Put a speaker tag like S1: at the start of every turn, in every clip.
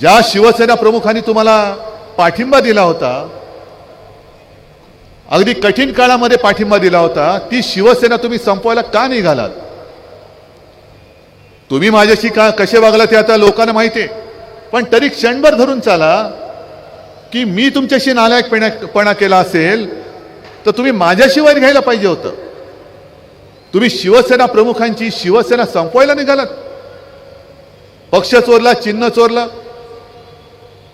S1: ज्या शिवसेना प्रमुखांनी तुम्हाला पाठिंबा दिला होता अगदी कठीण काळामध्ये पाठिंबा दिला होता ती शिवसेना तुम्ही संपवायला का निघालात तुम्ही माझ्याशी का कसे वागला ते आता लोकांना माहिती आहे. पण तरी क्षणभर धरून चाला की मी तुमच्याशी नालायकपणापणा केला असेल तर तुम्ही माझ्याशी घ्यायला पाहिजे होतं. तुम्ही शिवसेना प्रमुखांची शिवसेना संपवायला निघालात पक्ष चोरला चिन्ह चोरलं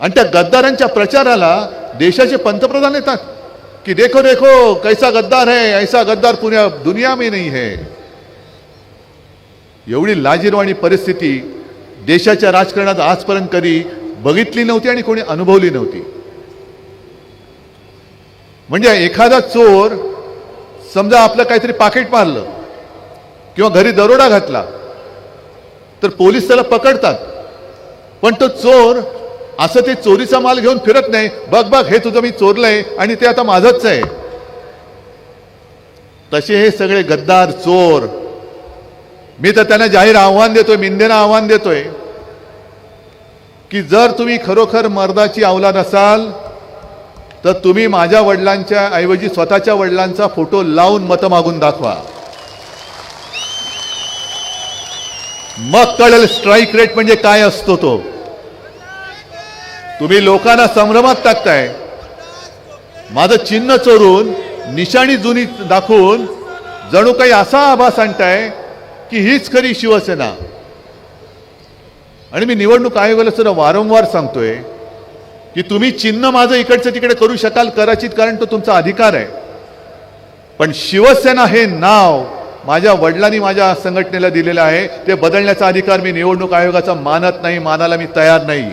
S1: आणि त्या गद्दारांच्या प्रचाराला देशाचे पंतप्रधान येतात. की देखो देखो कैसा गद्दार है ऐसा गद्दार पुण्या दुनिया में नाही है. एवढी लाजीरवाणी परिस्थिती देशाच्या राजकारणात आजपर्यंत कधी बघितली नव्हती आणि कोणी अनुभवली नव्हती. म्हणजे एखादा चोर समजा आपलं काहीतरी पाकिट मारलं किंवा घरी दरोडा घातला तर पोलीस त्याला पकडतात. पण तो चोर असं ते चोरीचा माल घेऊन फिरत नाही. बघ बघ हे तुझं मी चोरलंय आणि ते आता माझंच आहे. तसे हे सगळे गद्दार चोर. मी तर त्यांना जाहीर आव्हान देतोय मिंदेना आव्हान देतोय. की जर तुम्ही खरोखर मर्दाची अवलाद असाल तर तुम्ही माझ्या वडिलांच्या ऐवजी स्वतःच्या वडिलांचा फोटो लावून मतं मागून दाखवा. मग कळेल स्ट्राईक रेट म्हणजे काय असतो तो. तुम्ही लोकांना संभ्रमात टाकताय. माझं चिन्ह चोरून निशाणी जुनी दाखवून जणू काही असा आभास आणताय की हीच खरी शिवसेना. आणि मी निवडणूक आयोगाला सुद्धा वारंवार सांगतोय की तुम्ही चिन्ह माझं इकडचं तिकडे करू शकाल कदाचित कारण तो तुमचा अधिकार आहे. पण शिवसेना हे नाव माझ्या वडिलांनी माझ्या संघटनेला दिलेलं आहे. ते बदलण्याचा अधिकार मी निवडणूक आयोगाचा मानत नाही मानायला मी तयार नाही.